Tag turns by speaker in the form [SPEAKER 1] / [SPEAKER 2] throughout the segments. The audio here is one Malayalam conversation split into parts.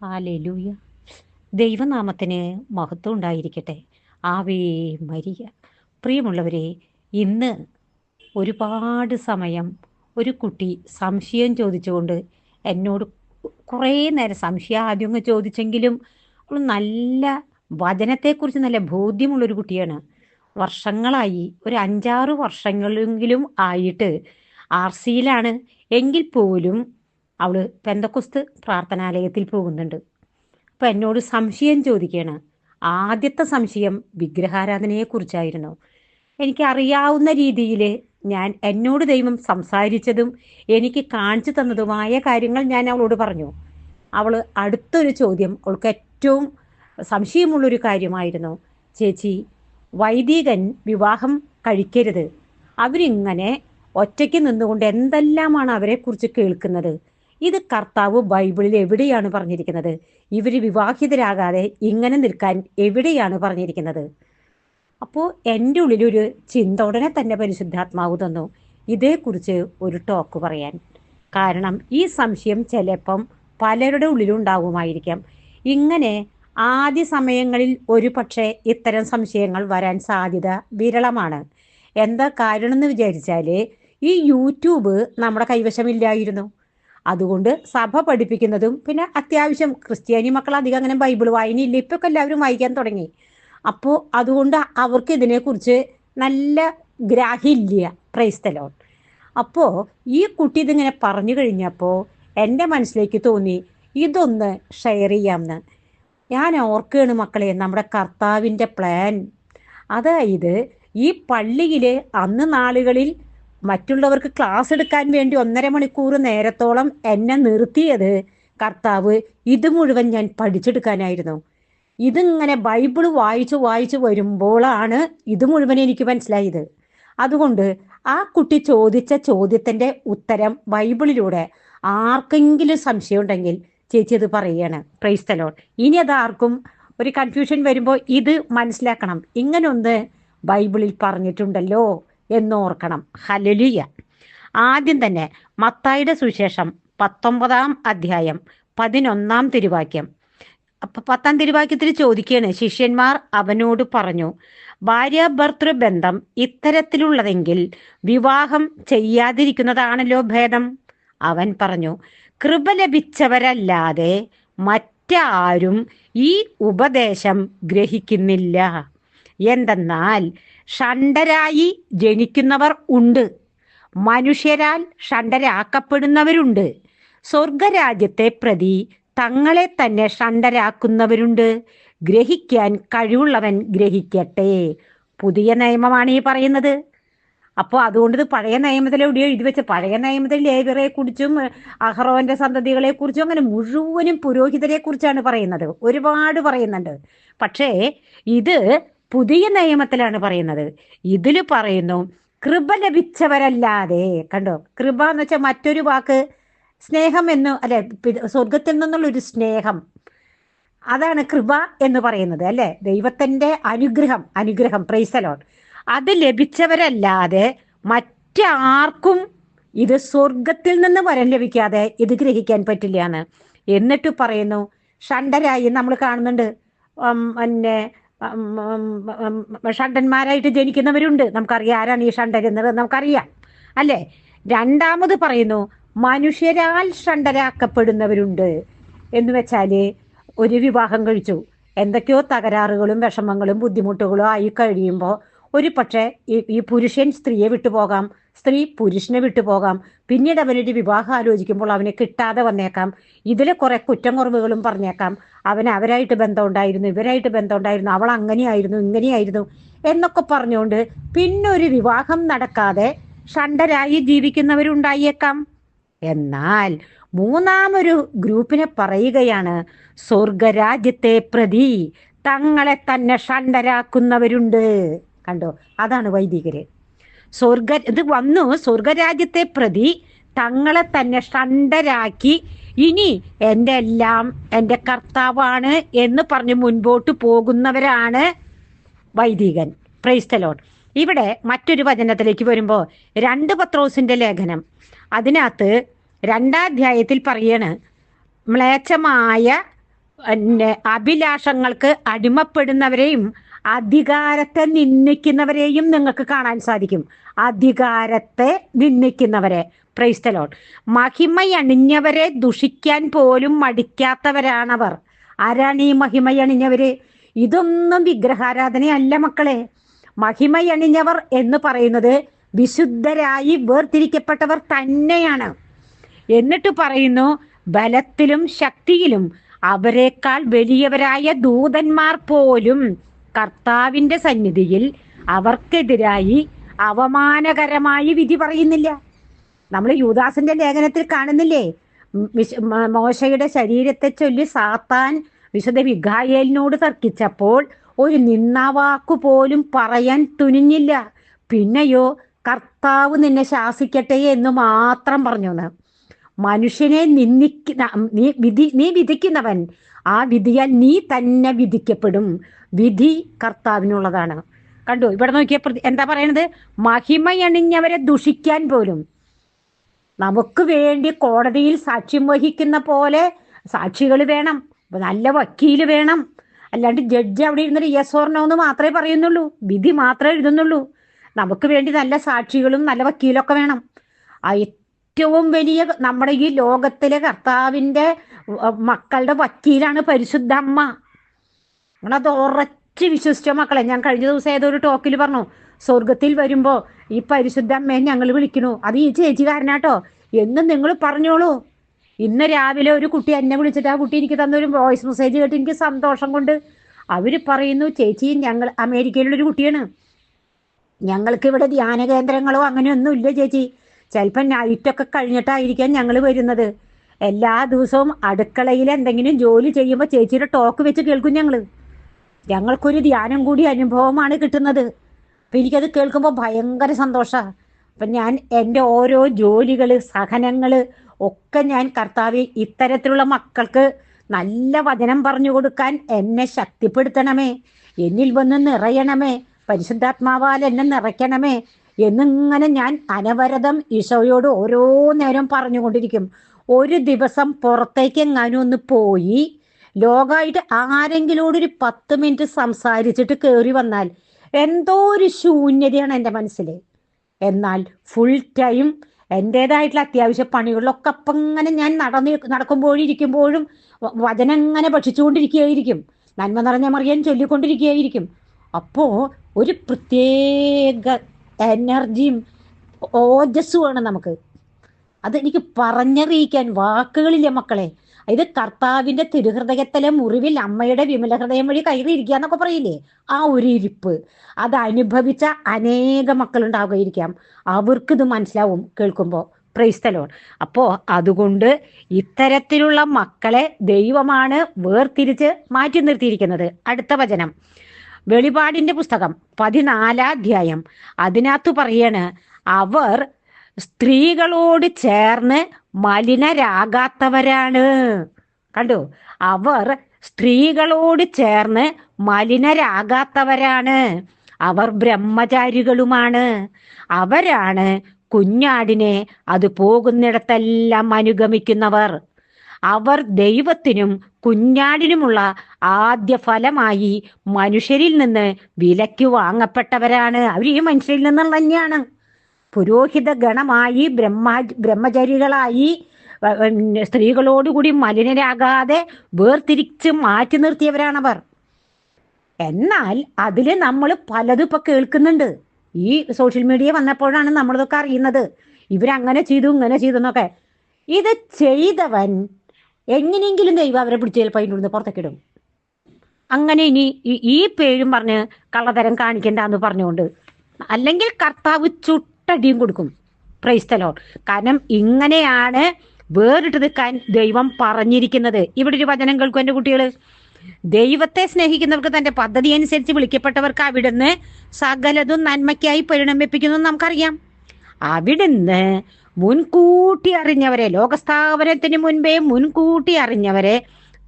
[SPEAKER 1] ഹാലലൂയ. ദൈവനാമത്തിന് മഹത്വം ഉണ്ടായിരിക്കട്ടെ. ആവേ മരിയ. പ്രിയമുള്ളവരെ ഇന്ന് ഒരുപാട് സമയം ഒരു കുട്ടി സംശയം ചോദിച്ചുകൊണ്ട് എന്നോട് കുറേ നേരം സംശയം ആദ്യം അങ്ങ് ചോദിച്ചെങ്കിലും നല്ല വചനത്തെക്കുറിച്ച് നല്ല ബോധ്യമുള്ളൊരു കുട്ടിയാണ്. വർഷങ്ങളായി ഒരു അഞ്ചാറ് വർഷങ്ങളെങ്കിലും ആയിട്ട് ആർ സിയിലാണ്. എങ്കിൽ പോലും അവൾ പെന്തക്കുസ്ത് പ്രാർത്ഥനാലയത്തിൽ പോകുന്നുണ്ട്. അപ്പം എന്നോട് സംശയം ചോദിക്കുകയാണ് ആദ്യത്തെ സംശയം വിഗ്രഹാരാധനയെക്കുറിച്ചായിരുന്നു. എനിക്കറിയാവുന്ന രീതിയിൽ ഞാൻ എന്നോട് ദൈവം സംസാരിച്ചതും എനിക്ക് കാണിച്ചു തന്നതുമായ കാര്യങ്ങൾ ഞാൻ അവളോട് പറഞ്ഞു. അവൾ അടുത്തൊരു ചോദ്യം അവൾക്ക് ഏറ്റവും സംശയമുള്ളൊരു കാര്യമായിരുന്നു. ചേച്ചി വൈദികൻ വിവാഹം കഴിക്കരുത്. അവരിങ്ങനെ ഒറ്റയ്ക്ക് നിന്നുകൊണ്ട് എന്തെല്ലാമാണ് അവരെക്കുറിച്ച് കേൾക്കുന്നത്? ഇത് കർത്താവ് ബൈബിളിൽ എവിടെയാണ് പറഞ്ഞിരിക്കുന്നത്? ഇവർ വിവാഹിതരാകാതെ ഇങ്ങനെ നിൽക്കാൻ എവിടെയാണ് പറഞ്ഞിരിക്കുന്നത്? അപ്പോൾ എന്റെ ഉള്ളിലൊരു ചിന്ത ഉടനെ തന്നെ പരിശുദ്ധാത്മാവ് തന്നു. ഇതേക്കുറിച്ച് ഒരു ടോക്ക് പറയാൻ. കാരണം ഈ സംശയം ചിലപ്പം പലരുടെ ഉള്ളിലുണ്ടാവുമായിരിക്കാം ഇങ്ങനെ ആദ്യ സമയങ്ങളിൽ ഒരു പക്ഷേ ഇത്തരം സംശയങ്ങൾ വരാൻ സാധ്യത വിരളമാണ്. എന്താ കാരണം എന്ന് വിചാരിച്ചാൽ ഈ യൂട്യൂബ് നമ്മുടെ കൈവശമില്ലായിരുന്നു. അതുകൊണ്ട് സഭ പഠിപ്പിക്കുന്നതും പിന്നെ അത്യാവശ്യം ക്രിസ്ത്യാനി മക്കൾ അധികം അങ്ങനെ ബൈബിൾ വായനയില്ല. ഇപ്പൊക്കെ എല്ലാവരും വായിക്കാൻ തുടങ്ങി. അപ്പോ അതുകൊണ്ട് അവർക്ക് ഇതിനെക്കുറിച്ച് നല്ല ഗ്രാഹില്ല ക്രൈസ്തലോൺ അപ്പോ ഈ കുട്ടി ഇതിങ്ങനെ പറഞ്ഞു കഴിഞ്ഞപ്പോൾ എന്റെ മനസ്സിലേക്ക് തോന്നി ഇതൊന്ന് ഷെയർ ചെയ്യാമെന്ന് ഞാൻ ഓർക്കുകയാണ് മക്കളെ നമ്മുടെ കർത്താവിന്റെ പ്ലാൻ. അതായത് ഈ പള്ളിയിൽ അന്ന് നാളുകളിൽ മറ്റുള്ളവർക്ക് ക്ലാസ് എടുക്കാൻ വേണ്ടി ഒന്നര മണിക്കൂർ നേരത്തോളം എന്നെ നിർത്തിയത് കർത്താവ് ഇത് മുഴുവൻ ഞാൻ പഠിച്ചെടുക്കാനായിരുന്നു. ഇതിങ്ങനെ ബൈബിൾ വായിച്ചു വായിച്ചു വരുമ്പോളാണ് ഇത് മുഴുവൻ എനിക്ക് മനസ്സിലായത്. അതുകൊണ്ട് ആ കുട്ടി ചോദിച്ച ചോദ്യത്തിന്റെ ഉത്തരം ബൈബിളിലൂടെ ആർക്കെങ്കിലും സംശയം ഉണ്ടെങ്കിൽ ചേച്ചി അത് പറയുകയാണ് പ്രൈസ്തലോൺ ഇനി അത് ആർക്കും ഒരു കൺഫ്യൂഷൻ വരുമ്പോൾ ഇത് മനസ്സിലാക്കണം. ഇങ്ങനൊന്ന് ബൈബിളിൽ പറഞ്ഞിട്ടുണ്ടല്ലോ. എന്നോർക്കണം. ഹലലിയ ആദ്യം തന്നെ മത്തായിയുടെ സുവിശേഷം പത്തൊമ്പതാം അധ്യായം പതിനൊന്നാം തിരുവാക്യം. അപ്പൊ പത്താം തിരുവാക്യത്തിൽ ചോദിക്കുകയാണ് ശിഷ്യന്മാർ അവനോട് പറഞ്ഞു ഭാര്യ ഭർത്തൃ ബന്ധം ഇത്തരത്തിലുള്ളതെങ്കിൽ വിവാഹം ചെയ്യാതിരിക്കുന്നതാണല്ലോ ഭേദം? അവൻ പറഞ്ഞു കൃപ ലഭിച്ചവരല്ലാതെ മറ്റാരും ഈ ഉപദേശം ഗ്രഹിക്കുന്നില്ല. എന്തെന്നാൽ ഷണ്ടരായി ജനിക്കുന്നവർ ഉണ്ട്. മനുഷ്യരാൽ ഷണ്ടരാക്കപ്പെടുന്നവരുണ്ട് സ്വർഗരാജ്യത്തെ പ്രതി തങ്ങളെ തന്നെ ഷണ്ടരാക്കുന്നവരുണ്ട് ഗ്രഹിക്കാൻ കഴിവുള്ളവൻ ഗ്രഹിക്കട്ടെ. പുതിയ നിയമമാണ് ഈ പറയുന്നത്. അപ്പോൾ അതുകൊണ്ട് ഇത് പഴയ നിയമത്തിൽ എവിടെയോ എഴുതി വെച്ച പഴയ നിയമത്തിൽ ലേവറെ കുറിച്ചും അഹ്റോന്റെ സന്തതികളെ കുറിച്ചും അങ്ങനെ മുഴുവനും പുരോഹിതരെ കുറിച്ചാണ് പറയുന്നത്. ഒരുപാട് പറയുന്നുണ്ട്. പക്ഷേ ഇത് പുതിയ നിയമത്തിലാണ് പറയുന്നത്. ഇതിൽ പറയുന്നു കൃപ ലഭിച്ചവരല്ലാതെ കണ്ടോ? കൃപ എന്ന് വെച്ചാൽ മറ്റൊരു വാക്ക് സ്നേഹം എന്ന് അല്ലെ സ്വർഗത്തിൽ നിന്നുള്ള ഒരു സ്നേഹം. അതാണ് കൃപ എന്ന് പറയുന്നത് അല്ലെ? ദൈവത്തിന്റെ അനുഗ്രഹം അനുഗ്രഹം പ്രൈസലോൺ അത് ലഭിച്ചവരല്ലാതെ മറ്റാർക്കും ഇത് സ്വർഗത്തിൽ നിന്ന് വരം ലഭിക്കാതെ ഇത് ഗ്രഹിക്കാൻ പറ്റില്ല എന്ന്. എന്നിട്ട് പറയുന്നു ഷണ്ടരായി നമ്മൾ കാണുന്നുണ്ട്. പിന്നെ ഷണ്ടന്മാരായിട്ട് ജനിക്കുന്നവരുണ്ട്. നമുക്കറിയാം ആരാണ് ഈ ഷണ്ടൻ എന്നത് നമുക്കറിയാം. അല്ലേ? രണ്ടാമത് പറയുന്നു മനുഷ്യരാൽ ഷണ്ടരാക്കപ്പെടുന്നവരുണ്ട്. എന്ന് വെച്ചാൽ ഒരു വിവാഹം കഴിച്ചു. എന്തൊക്കെയോ തകരാറുകളും വിഷമങ്ങളും ബുദ്ധിമുട്ടുകളും ആയി കഴിയുമ്പോൾ ഒരു പക്ഷേ ഈ പുരുഷൻ സ്ത്രീയെ വിട്ടുപോകാം സ്ത്രീ പുരുഷനെ വിട്ടുപോകാം. പിന്നീട് അവനൊരു വിവാഹം ആലോചിക്കുമ്പോൾ അവനെ കിട്ടാതെ വന്നേക്കാം. ഇതിൽ കുറെ കുറ്റം കുറവുകളും പറഞ്ഞേക്കാം. അവൻ അവരായിട്ട് ബന്ധമുണ്ടായിരുന്നു ഇവരായിട്ട് ബന്ധമുണ്ടായിരുന്നു അവൾ അങ്ങനെയായിരുന്നു ഇങ്ങനെയായിരുന്നു എന്നൊക്കെ പറഞ്ഞുകൊണ്ട് പിന്നെ ഒരു വിവാഹം നടക്കാതെ ഷണ്ടരായി ജീവിക്കുന്നവരുണ്ടായേക്കാം. എന്നാൽ മൂന്നാമൊരു ഗ്രൂപ്പിനെ പറയുകയാണ് സ്വർഗരാജ്യത്തെ പ്രതി തങ്ങളെ തന്നെ ഷണ്ടരാക്കുന്നവരുണ്ട്. കണ്ടോ? അതാണ് വൈദികര്. സ്വർഗ ഇത് വന്നു. സ്വർഗരാജ്യത്തെ പ്രതി തങ്ങളെ തന്നെ ഷണ്ടരാക്കി ഇനി എന്റെ എല്ലാം എന്റെ കർത്താവാണ് എന്ന് പറഞ്ഞ് മുൻപോട്ട് പോകുന്നവരാണ് വൈദികൻ. പ്രൈസ്തലോൺ ഇവിടെ മറ്റൊരു വചനത്തിലേക്ക് വരുമ്പോൾ രണ്ട് പത്രോസിന്റെ ലേഖനം. അതിനകത്ത് രണ്ടാധ്യായത്തിൽ പറയാണ് മ്ലേച്ഛമായ അഭിലാഷങ്ങൾക്ക് അടിമപ്പെടുന്നവരെയും അധികാരത്തെ നിന്ദിക്കുന്നവരെയും നിങ്ങൾക്ക് കാണാൻ സാധിക്കും. അധികാരത്തെ നിന്ദിക്കുന്നവരെ. പ്രൈസ്തലോൺ മഹിമയണിഞ്ഞവരെ ദുഷിക്കാൻ പോലും മടിക്കാത്തവരാണവർ. ആരാണ് ഈ മഹിമയണിഞ്ഞവര് ഇതൊന്നും വിഗ്രഹാരാധനയല്ല മക്കളെ. മഹിമയണിഞ്ഞവർ എന്ന് പറയുന്നത് വിശുദ്ധരായി വേർതിരിക്കപ്പെട്ടവർ തന്നെയാണ്. എന്നിട്ട് പറയുന്നു ബലത്തിലും ശക്തിയിലും അവരെക്കാൾ വലിയവരായ ദൂതന്മാർ പോലും കർത്താവിന്റെ സന്നിധിയിൽ അവർക്കെതിരായി അവമാനകരമായി വിധി പറയുന്നില്ല. നമ്മൾ യൂദാസിന്റെ ലേഖനത്തിൽ കാണുന്നില്ലേ? മോശയുടെ ശരീരത്തെ ചൊല്ലി സാത്താൻ വിശുദ്ധ വിഘായേലിനോട് തർക്കിച്ചപ്പോൾ ഒരു നിന്നാവാക്കു പോലും പറയാൻ തുനിഞ്ഞില്ല. പിന്നെയോ കർത്താവ് നിന്നെ ശാസിക്കട്ടെ എന്ന് മാത്രം പറഞ്ഞു മനുഷ്യനെ നിന്ദിക്കുന്ന നീ വിധി നീ വിധിക്കുന്നവൻ ആ വിധിയാൽ നീ തന്നെ വിധിക്കപ്പെടും. വിധി കർത്താവിനുള്ളതാണ്. കണ്ടു? ഇവിടെ നോക്കിയ എന്താ പറയണത്? മഹിമയണിഞ്ഞവരെ ദുഷിക്കാൻ പോലും. നമുക്ക് വേണ്ടി കോടതിയിൽ സാക്ഷ്യം വഹിക്കുന്ന പോലെ സാക്ഷികൾ വേണം. നല്ല വക്കീൽ വേണം. അല്ലാണ്ട് ജഡ്ജ് അവിടെ ഇരുന്നിട്ട് യെസ് ഓർണോ എന്ന് മാത്രമേ പറയുന്നുള്ളൂ. വിധി മാത്രമേ എഴുതുന്നുള്ളൂ. നമുക്ക് വേണ്ടി നല്ല സാക്ഷികളും നല്ല വക്കീലൊക്കെ വേണം. ഏറ്റവും വലിയ നമ്മുടെ ഈ ലോകത്തിലെ കർത്താവിന്റെ മക്കളുടെ വക്കീലാണ് പരിശുദ്ധ അമ്മ. നമ്മളത് ഉറച്ച് വിശ്വസിച്ച മക്കളെ? ഞാൻ കഴിഞ്ഞ ദിവസം ഏതൊരു ടോക്കിൽ പറഞ്ഞു സ്വർഗത്തിൽ വരുമ്പോൾ ഈ പരിശുദ്ധ അമ്മയെ ഞങ്ങൾ വിളിക്കണു. അത് ഈ ചേച്ചി കാരനാട്ടോ എന്നും നിങ്ങൾ പറഞ്ഞോളൂ. ഇന്ന് രാവിലെ ഒരു കുട്ടി എന്നെ വിളിച്ചിട്ട് ആ കുട്ടി എനിക്ക് തന്നൊരു വോയിസ് മെസ്സേജ് കേട്ട് എനിക്ക് സന്തോഷം കൊണ്ട് അവർ പറയുന്നു ചേച്ചി ഞങ്ങൾ അമേരിക്കയിലുള്ളൊരു കുട്ടിയാണ്. ഞങ്ങൾക്ക് ഇവിടെ ധ്യാന കേന്ദ്രങ്ങളോ അങ്ങനെയൊന്നും ഇല്ല ചേച്ചി. ചിലപ്പോൾ നൈറ്റൊക്കെ കഴിഞ്ഞിട്ടായിരിക്കാം ഞങ്ങൾ വരുന്നത്. എല്ലാ ദിവസവും അടുക്കളയിൽ എന്തെങ്കിലും ജോലി ചെയ്യുമ്പോൾ ചേച്ചിയുടെ ടോക്ക് വെച്ച് കേൾക്കും ഞങ്ങൾ ഞങ്ങൾക്കൊരു ധ്യാനം കൂടി അനുഭവമാണ് കിട്ടുന്നത്. അപ്പം എനിക്കത് കേൾക്കുമ്പോൾ ഭയങ്കര സന്തോഷമാണ് അപ്പം ഞാൻ എന്റെ ഓരോ ജോലികൾ സഹനങ്ങൾ ഒക്കെ ഞാൻ കർത്താവ് ഇത്തരത്തിലുള്ള മക്കൾക്ക് നല്ല വചനം പറഞ്ഞു കൊടുക്കാൻ എന്നെ ശക്തിപ്പെടുത്തണമേ. എന്നിൽ വന്ന് നിറയണമേ. പരിശുദ്ധാത്മാവാൽ എന്നെ നിറയ്ക്കണമേ. എന്നിങ്ങനെ ഞാൻ അനവരതം ഈശോയോട് ഓരോ നേരം പറഞ്ഞുകൊണ്ടിരിക്കും. ഒരു ദിവസം പുറത്തേക്ക് എങ്ങാനും ഒന്ന് പോയി ലോകമായിട്ട് ആരെങ്കിലോട് ഒരു പത്ത് മിനിറ്റ് സംസാരിച്ചിട്ട് കയറി വന്നാൽ എന്തോ ഒരു ശൂന്യതയാണ് എന്റെ മനസ്സിൽ. എന്നാൽ ഫുൾ ടൈം എന്റേതായിട്ടുള്ള അത്യാവശ്യ പണികളിലൊക്കെ അപ്പം ഇങ്ങനെ ഞാൻ നടന്ന് നടക്കുമ്പോഴും ഇരിക്കുമ്പോഴും വചനം ഇങ്ങനെ ഭക്ഷിച്ചുകൊണ്ടിരിക്കുകയായിരിക്കും. നന്മ നിറഞ്ഞ മറിയാൻ ചൊല്ലിക്കൊണ്ടിരിക്കുകയായിരിക്കും. അപ്പോൾ ഒരു പ്രത്യേക എനർജിയും ഓജസ്സുമാണ് നമുക്ക്. അതെനിക്ക് പറഞ്ഞറിയിക്കാൻ വാക്കുകളില്ല മക്കളെ. ഇത് കർത്താവിന്റെ തിരുഹൃദയത്തിലെ മുറിവിൽ അമ്മയുടെ വിമല ഹൃദയം വഴി കയറിയിരിക്കുക എന്നൊക്കെ പറയില്ലേ? ആ ഒരു ഇരിപ്പ്. അത് അനുഭവിച്ച അനേക മക്കളുണ്ടാവുകയിരിക്കാം. അവർക്കിത് മനസ്സിലാവും കേൾക്കുമ്പോൾ. പ്രൈസ്തലോൺ അപ്പോൾ അതുകൊണ്ട് ഇത്തരത്തിലുള്ള മക്കളെ ദൈവമാണ് വേർതിരിച്ച് മാറ്റി നിർത്തിയിരിക്കുന്നത്. അടുത്ത വചനം. വെളിപാടിന്റെ പുസ്തകം പതിനാലാം അധ്യായം. അതിനകത്ത് പറയാണ് അവർ സ്ത്രീകളോട് ചേർന്ന് മലിനരാകാത്തവരാണ്. കണ്ടു? അവർ സ്ത്രീകളോട് ചേർന്ന് മലിനരാകാത്തവരാണ്. അവർ ബ്രഹ്മചാരികളുമാണ്. അവരാണ് കുഞ്ഞാടിനെ അത് പോകുന്നിടത്തെല്ലാം അനുഗമിക്കുന്നവർ. അവർ ദൈവത്തിനും കുഞ്ഞാടിനുമുള്ള ആദ്യ ഫലമായി മനുഷ്യരിൽ നിന്ന് വിലയ്ക്ക് വാങ്ങപ്പെട്ടവരാണ്. അവർ ഈ മനുഷ്യരിൽ നിന്നുള്ള തന്നെയാണ്. പുരോഹിത ഗണമായി ബ്രഹ്മ ബ്രഹ്മചാരികളായി സ്ത്രീകളോടുകൂടി മലിനരാകാതെ വേർതിരിച്ച് മാറ്റി നിർത്തിയവരാണവർ. എന്നാൽ അതിൽ നമ്മൾ പലതും ഇപ്പൊ കേൾക്കുന്നുണ്ട്. ഈ സോഷ്യൽ മീഡിയ വന്നപ്പോഴാണ് നമ്മളിതൊക്കെ അറിയുന്നത്. ഇവരങ്ങനെ ചെയ്തു ഇങ്ങനെ ചെയ്തു എന്നൊക്കെ. ഇത് ചെയ്തവൻ എങ്ങനെയെങ്കിലും ദൈവം അവരെ പിടിച്ച് ചിലപ്പോൾ അതിന്റെ ഉള്ളിൽ പുറത്തേക്കിടും അങ്ങനെ ഇനി ഈ- പേരും പറഞ്ഞ് കള്ളതരം കാണിക്കണ്ട എന്ന് പറഞ്ഞുകൊണ്ട് അല്ലെങ്കിൽ കർത്താവ് ചുട്ടടിയും കൊടുക്കും. പ്രൈസ്തലോ കാരണം ഇങ്ങനെയാണ് വേറിട്ട് നിൽക്കാൻ ദൈവം പറഞ്ഞിരിക്കുന്നത്. ഇവിടെ ഒരു വചനം കേൾക്കും എന്റെ കുട്ടികൾ ദൈവത്തെ സ്നേഹിക്കുന്നവർക്ക് തന്റെ പദ്ധതി അനുസരിച്ച് വിളിക്കപ്പെട്ടവർക്ക് അവിടുന്ന് സകലതും നന്മയ്ക്കായി പരിണമിപ്പിക്കുന്നു നമുക്കറിയാം. അവിടുന്ന് മുൻകൂട്ടി അറിഞ്ഞവരെ ലോകസ്ഥാപനത്തിന് മുൻപേ മുൻകൂട്ടി അറിഞ്ഞവരെ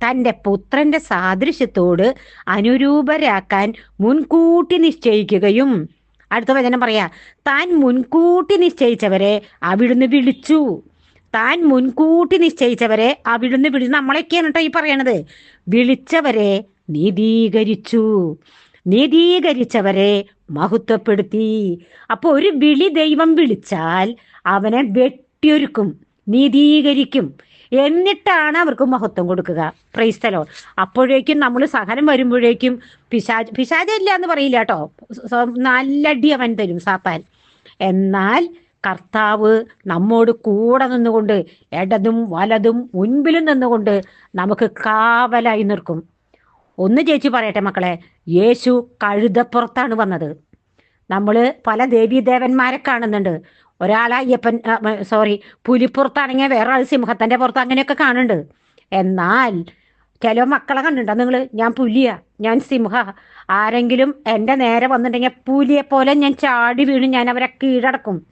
[SPEAKER 1] തന്റെ പുത്രന്റെ സാദൃശ്യത്തോട് അനുരൂപരാക്കാൻ മുൻകൂട്ടി നിശ്ചയിക്കുകയും. അടുത്ത വചനം പറയാ താൻ മുൻകൂട്ടി നിശ്ചയിച്ചവരെ അവിടുന്ന് വിളിച്ചു. താൻ മുൻകൂട്ടി നിശ്ചയിച്ചവരെ അവിടുന്ന് വിളി നമ്മളൊക്കെയാണ് കേട്ടോ ഈ പറയണത്. വിളിച്ചവരെ നീതീകരിച്ചു. നീതീകരിച്ചവരെ മഹത്വപ്പെടുത്തി. അപ്പോൾ ഒരു വിളി ദൈവം വിളിച്ചാൽ അവനെ വെട്ടിയൊരുക്കും നീതീകരിക്കും. എന്നിട്ടാണ് അവർക്ക് മഹത്വം കൊടുക്കുക. പ്രൈസ്തലോ അപ്പോഴേക്കും നമ്മൾ സഹനം വരുമ്പോഴേക്കും പിശാജ് പിശാചില്ല എന്ന് പറയില്ല കേട്ടോ. നല്ലടി അവൻ തരും സാത്താൻ. എന്നാൽ കർത്താവ് നമ്മോട് കൂടെ നിന്നുകൊണ്ട് ഇടതും വലതും മുൻപിലും നിന്നുകൊണ്ട് നമുക്ക് കാവലായി നിൽക്കും. ഒന്ന് ചേച്ചി പറയട്ടെ മക്കളെ. യേശു കഴുതപ്പുറത്താണ് വന്നത്. നമ്മൾ പല ദേവീദേവന്മാരെ കാണുന്നുണ്ട്. ഒരാൾ അയ്യപ്പൻ സോറി പുലിപ്പുറത്താണെങ്കിൽ വേറെ ആൾ സിംഹത്തിന്റെ പുറത്ത് അങ്ങനെയൊക്കെ കാണുന്നുണ്ട്. എന്നാൽ ചില മക്കളെ കണ്ടിട്ടുണ്ടോ നിങ്ങൾ ഞാൻ പുലിയാ ഞാൻ സിംഹ. ആരെങ്കിലും എന്റെ നേരെ വന്നിട്ടുണ്ടെങ്കിൽ പുലിയെ പോലെ ഞാൻ ചാടി വീണ് ഞാൻ അവരെ കീഴടക്കും.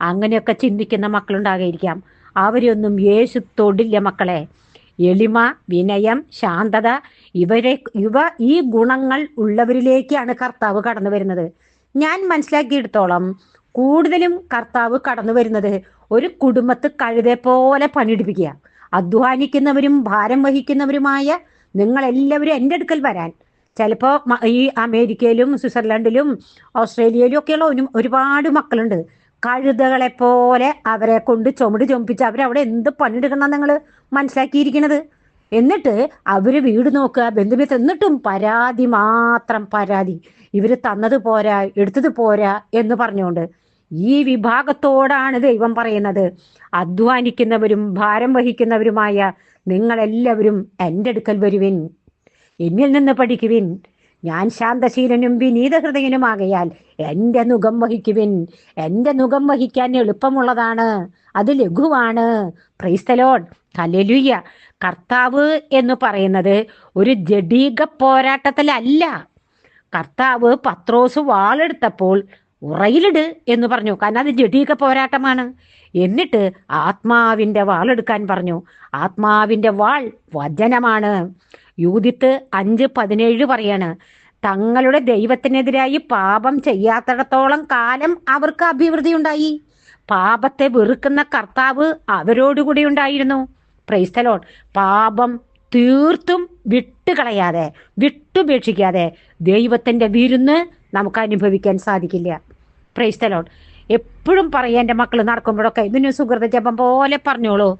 [SPEAKER 1] അങ്ങനെയൊക്കെ ചിന്തിക്കുന്ന മക്കളുണ്ടാകായിരിക്കാം അവരെയൊന്നും യേശു തൊടില്ല മക്കളെ. എളിമ വിനയം ശാന്തത ഇവരെ ഇവ ഈ ഗുണങ്ങൾ ഉള്ളവരിലേക്കാണ് കർത്താവ് കടന്നു വരുന്നത്. ഞാൻ മനസ്സിലാക്കിയെടുത്തോളം കൂടുതലും കർത്താവ് കടന്നു വരുന്നത് ഒരു കുടുംബത്ത് കഴുതെ പോലെ പണിയെടുപ്പിക്കുക. അധ്വാനിക്കുന്നവരും ഭാരം വഹിക്കുന്നവരുമായ നിങ്ങളെല്ലാവരും എന്റെ അടുക്കൽ വരാൻ. ചിലപ്പോൾ ഈ അമേരിക്കയിലും സ്വിറ്റ്സർലൻഡിലും ഓസ്ട്രേലിയയിലും ഒക്കെയുള്ള ഒരു ഒരുപാട് മക്കളുണ്ട്. കഴുതകളെ പോലെ അവരെ കൊണ്ട് ചുമട് ചുമപ്പിച്ച് അവരവിടെ എന്ത് പണിയെടുക്കണം നിങ്ങൾ മനസ്സിലാക്കിയിരിക്കണത്. എന്നിട്ട് അവർ വീട് നോക്കുക ബന്ധുമിത്ത് എന്നിട്ടും പരാതി മാത്രം പരാതി. ഇവർ തന്നത് പോരാ എടുത്തത് പോരാ എന്ന് പറഞ്ഞുകൊണ്ട് ഈ വിഭാഗത്തോടാണ് ദൈവം പറയുന്നത്. അധ്വാനിക്കുന്നവരും ഭാരം വഹിക്കുന്നവരുമായ നിങ്ങളെല്ലാവരും എന്റെ അടുക്കൽ വരുവിൻ. എന്നിൽ നിന്ന് പഠിക്കുവിൻ. ഞാൻ ശാന്തശീലനും വിനീതഹൃദയനുമാകയാൽ എന്റെ മുഖം വഹിക്കുവിൻ. എന്റെ മുഖം വഹിക്കാൻ എളുപ്പമുള്ളതാണ്. അത് ലഘുവാണ്. ക്രൈസ്തലോൺ കലലുയ്യ കർത്താവ് എന്ന് പറയുന്നത് ഒരു ജഡീക പോരാട്ടത്തിലല്ല. കർത്താവ് പത്രോസ് വാളെടുത്തപ്പോൾ ഉറയിലിട് എന്ന് പറഞ്ഞു. കാരണം അത് ജഡീക പോരാട്ടമാണ്. എന്നിട്ട് ആത്മാവിന്റെ വാളെടുക്കാൻ പറഞ്ഞു. ആത്മാവിന്റെ വാൾ വചനമാണ്. യൂതിത്ത് അഞ്ച് പതിനേഴ് പറയാണ്. തങ്ങളുടെ ദൈവത്തിനെതിരായി പാപം ചെയ്യാത്തിടത്തോളം കാലം അവർക്ക് അഭിവൃദ്ധി ഉണ്ടായി പാപത്തെ വെറുക്കുന്ന കർത്താവ് അവരോടുകൂടി ഉണ്ടായിരുന്നു. പ്രൈസ്തലോൺ പാപം തീർത്തും വിട്ടുകളയാതെ വിട്ടുപേക്ഷിക്കാതെ ദൈവത്തിന്റെ വിരുന്ന് നമുക്ക് അനുഭവിക്കാൻ സാധിക്കില്ല. പ്രൈസ്തലോൺ എപ്പോഴും പറയാം എന്റെ മക്കൾ നടക്കുമ്പോഴൊക്കെ ഇതിന് സുഹൃത ജപം പോലെ പറഞ്ഞോളൂ.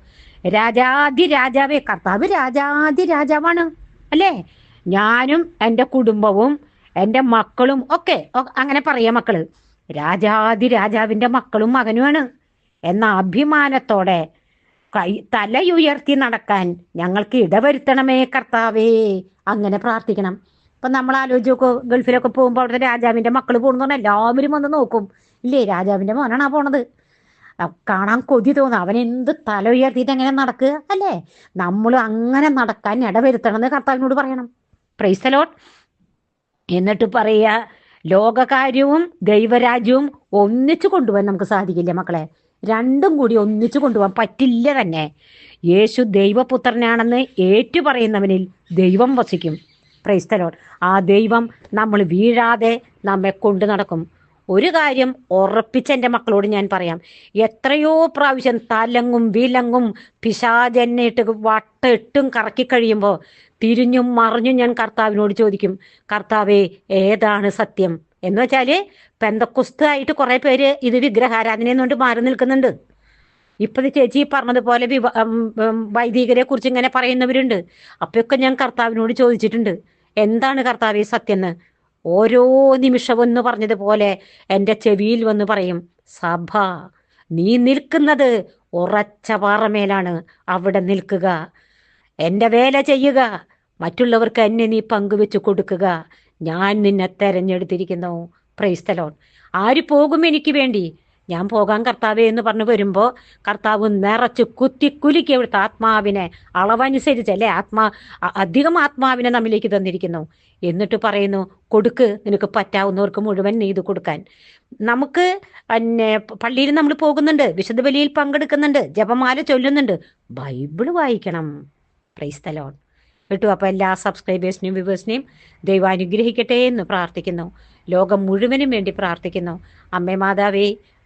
[SPEAKER 1] രാജാതി രാജാവേ കർത്താവ് രാജാതി രാജാവാണ് അല്ലേ? ഞാനും എന്റെ കുടുംബവും എന്റെ മക്കളും ഒക്കെ അങ്ങനെ പറയാം മക്കൾ. രാജാതി രാജാവിന്റെ മക്കളും മകനുമാണ്. എന്ന അഭിമാനത്തോടെ കൈ തലയുയർത്തി നടക്കാൻ ഞങ്ങൾക്ക് ഇടവരുത്തണമേ കർത്താവേ. അങ്ങനെ പ്രാർത്ഥിക്കണം. ഇപ്പം നമ്മൾ ആലോചിച്ച് ഗൾഫിലൊക്കെ പോകുമ്പോൾ അവിടുത്തെ രാജാവിന്റെ മക്കൾ പോകുന്ന എല്ലാവരും വന്ന് നോക്കും. ഇല്ലേ രാജാവിന്റെ മോനാണ് ആ പോണത്? കാണാൻ കൊതി തോന്നും. അവൻ എന്ത് തല ഉയർത്തിയിട്ട് എങ്ങനെ നടക്കുക അല്ലേ? നമ്മൾ അങ്ങനെ നടക്കാൻ ഇടവരുത്തണമെന്ന് കർത്താവിനോട് പറയണം. പ്രൈസലോട്ട് എന്നിട്ട് പറയുക ലോകകാര്യവും ദൈവരാജ്യവും ഒന്നിച്ചു കൊണ്ടുപോകാൻ നമുക്ക് സാധിക്കില്ല മക്കളെ. രണ്ടും കൂടി ഒന്നിച്ചു കൊണ്ടുപോകാൻ പറ്റില്ല തന്നെ. യേശു ദൈവപുത്രനാണെന്ന് ഏറ്റുപറയുന്നവനിൽ ദൈവം വസിക്കും. പ്രൈസ്തലോൺ ആ ദൈവം നമ്മൾ വീഴാതെ നമ്മെ കൊണ്ടു നടക്കും. ഒരു കാര്യം ഉറപ്പിച്ച എന്റെ മക്കളോട് ഞാൻ പറയാം. എത്രയോ പ്രാവശ്യം തലങ്ങും വിലങ്ങും പിശാചെന്നിട്ട് വട്ടിട്ടും കറക്കി കഴിയുമ്പോൾ തിരിഞ്ഞും മറിഞ്ഞും ഞാൻ കർത്താവിനോട് ചോദിക്കും കർത്താവേ ഏതാണ് സത്യം? എന്ന് വെച്ചാൽ പെന്തക്കുസ്തായിട്ട് കുറേ പേര് ഇത് വിഗ്രഹാരാധന എന്നുകൊണ്ട് മാറി നിൽക്കുന്നുണ്ട്. ഇപ്പൊ ചേച്ചി പറഞ്ഞതുപോലെ വിവ വൈദികരെ കുറിച്ച് ഇങ്ങനെ പറയുന്നവരുണ്ട്. അപ്പൊക്കെ ഞാൻ കർത്താവിനോട് ചോദിച്ചിട്ടുണ്ട് എന്താണ് കർത്താവെ സത്യം എന്ന് ഓരോ നിമിഷവും എന്ന് പറഞ്ഞതുപോലെ എന്റെ ചെവിയിൽ വന്ന് പറയും സഭ നീ നിൽക്കുന്നത് ഉറച്ച പാറമേലാണ്. അവിടെ നിൽക്കുക. എന്റെ വേല ചെയ്യുക. മറ്റുള്ളവർക്ക് എന്നെ നീ പങ്കുവെച്ച് കൊടുക്കുക. ഞാൻ നിന്നെ തെരഞ്ഞെടുത്തിരിക്കുന്നു. പ്രൈസ്തലോൺ ആര് പോകും എനിക്ക് വേണ്ടി? ഞാൻ പോകാൻ കർത്താവേ എന്ന് പറഞ്ഞു വരുമ്പോൾ കർത്താവ് നിറച്ച് കുത്തി ഇവിടുത്തെ ആത്മാവിനെ അളവനുസരിച്ച് അല്ലേ? ആത്മാ അധികം ആത്മാവിനെ നമ്മിലേക്ക് തന്നിരിക്കുന്നു. എന്നിട്ട് പറയുന്നു കൊടുക്ക് നിനക്ക് പറ്റാവുന്നവർക്ക് മുഴുവൻ നെയ്ത് കൊടുക്കാൻ. നമുക്ക് പിന്നെ പള്ളിയിൽ നമ്മൾ പോകുന്നുണ്ട് വിശുദ്ധ ബലിയിൽ പങ്കെടുക്കുന്നുണ്ട് ജപമാല ചൊല്ലുന്നുണ്ട്. ബൈബിൾ വായിക്കണം. പ്രൈസ്തലോൺ കേട്ടു? അപ്പോൾ എല്ലാ സബ്സ്ക്രൈബേഴ്സിനെയും വ്യൂവേഴ്സിനെയും ദൈവം അനുഗ്രഹിക്കട്ടെ എന്ന് പ്രാർത്ഥിക്കുന്നു. ലോകം മുഴുവനും വേണ്ടി പ്രാർത്ഥിക്കുന്നു. അമ്മേ മാതാവേ